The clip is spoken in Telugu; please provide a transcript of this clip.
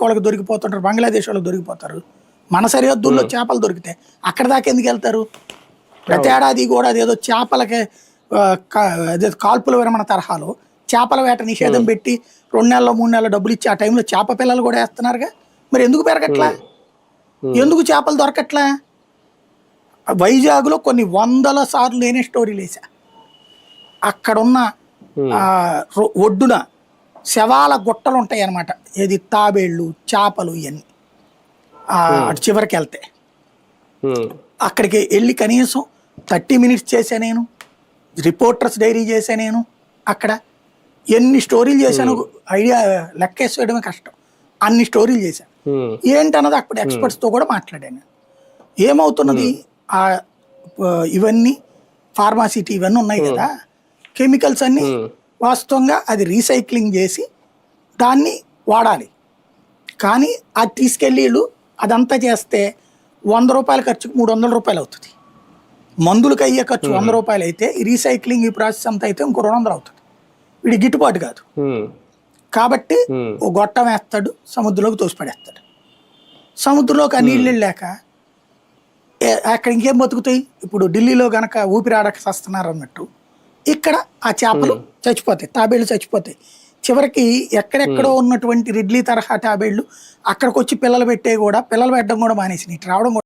ఇంకోళ్ళకి దొరికిపోతుంటారు బంగ్లాదేశ్ వాళ్ళకి దొరికిపోతారు. మన సరిహద్దుల్లో చేపలు దొరికితే. అక్కడ దాకా ఎందుకు వెళ్తారు? ప్రతి ఏడాది కూడా అదేదో చేపలకి అదే కాల్పుల విరమణ తరహాలో చేపల వేట నిషేధం పెట్టి రెండు నెలలు మూడు నెలలు డబ్బులు ఇచ్చి ఆ టైంలో చేప పిల్లలు కూడా వేస్తున్నారుగా? మరి ఎందుకు పెరగట్లా? ఎందుకు చేపలు దొరకట్లా? వైజాగ్లో కొన్ని వందల సార్లు నేనే స్టోరీలు వేసా అక్కడున్న ఒడ్డున శవాల గుట్టలు ఉంటాయి అన్నమాట ఏది తాబేళ్ళు చేపలు ఇవన్నీ అటు చివరికి వెళ్తే అక్కడికి వెళ్ళి కనీసం థర్టీ మినిట్స్ చేశా నేను. రిపోర్టర్స్ డైరీ చేశా నేను అక్కడ. ఎన్ని స్టోరీలు చేశాను ఐడియా లెక్కేసేయడమే కష్టం. అన్ని స్టోరీలు చేశాను ఏంటన్నది అప్పుడు ఎక్స్పర్ట్స్తో కూడా మాట్లాడాను ఏమవుతున్నది ఆ, ఇవన్నీ ఫార్మాసిటీ ఇవన్నీ ఉన్నాయి కదా. కెమికల్స్ అన్ని వాస్తవంగా అది రీసైక్లింగ్ చేసి దాన్ని వాడాలి. కానీ అది తీసుకెళ్ళి వీళ్ళు అదంతా చేస్తే వంద రూపాయల ఖర్చుకు మూడు వందల రూపాయలు అవుతుంది. మందులకు అయ్యే ఖర్చు వంద రూపాయలు అయితే ఈ రీసైక్లింగ్ ఈ ప్రాసెస్ అంతా అయితే ఇంకో రెండు వందలు అవుతుంది. వీడి గిట్టుబాటు కాదు. కాబట్టి ఓ గొట్టం వేస్తాడు సముద్రంలోకి తోసిపడేస్తాడు. సముద్రంలోకి ఆ నీళ్ళు వెళ్ళాక ఏ- అక్కడ ఇంకేం బతుకుతాయి? ఇప్పుడు ఢిల్లీలో గనక ఊపిరాడక వస్తున్నారు అన్నట్టు ఇక్కడ ఆ చేపలు చచ్చిపోతాయి తాబేళ్ళు చచ్చిపోతాయి. చివరికి ఎక్కడెక్కడో ఉన్నటువంటి రిడ్లీ తరహా తాబేళ్ళు అక్కడికి వచ్చి పిల్లలు పెట్టే కూడా పిల్లలు పెట్టడం కూడా మానేసినాయి రావడం కూడా